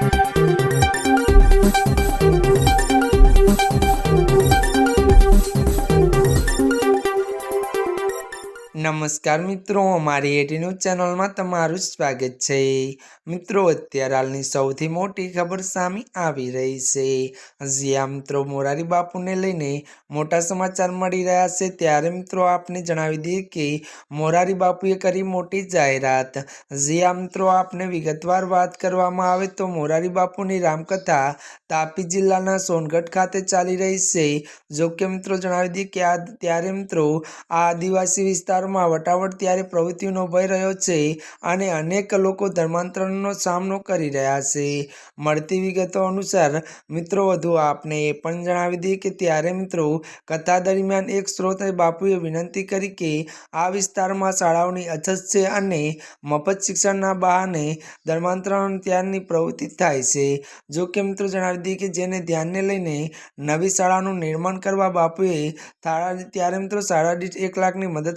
Thank you. નમસ્કાર મિત્રો, અમારી એટી ન્યૂઝ ચેનલમાં તમારું સ્વાગત છે. મિત્રો, અત્યારે હાલની સૌથી મોટી ખબર સામે આવી રહી છે. જ્યાં મિત્રો, મોરારી બાપુને લઈને મોટા સમાચાર મળી રહ્યા છે. ત્યારે મિત્રો, આપને જણાવી દઈએ કે મોરારી બાપુએ કરી મોટી જાહેરાત. જ્યાં મિત્રો, આપને વિગતવાર વાત કરવામાં આવે તો મોરારી બાપુની રામકથા તાપી જિલ્લાના સોનગઢ ખાતે ચાલી રહી છે. જો કે, મિત્રો, જણાવી દઈએ કે આ, ત્યારે, મિત્રો આ આદિવાસી વિસ્તારમાં વટાવટ ત્યારે પ્રવૃત્તિનો ભય રહ્યો છે અને અનેક લોકો ધર્માંતરણનો સામનો કરી રહ્યા છે. મળતી વિગતો અનુસાર, મિત્રો, વધુ આપને એ પણ જણાવી દઈએ કે ત્યારે મિત્રો, કથા દરમિયાન એક સ્ત્રોત બાપુએ વિનંતી કરી કે આ વિસ્તારમાં શાળાઓની અછત છે અને મફત શિક્ષણના બહાને ધર્માંતરણ ત્યારની પ્રવૃત્તિ થાય છે. જો કે મિત્રો જણાવી દઈએ કે જેને ધ્યાનને લઈને નવી શાળાનું નિર્માણ કરવા બાપુએ ત્યારે મિત્રો શાળા દીઠ એક લાખની મદદ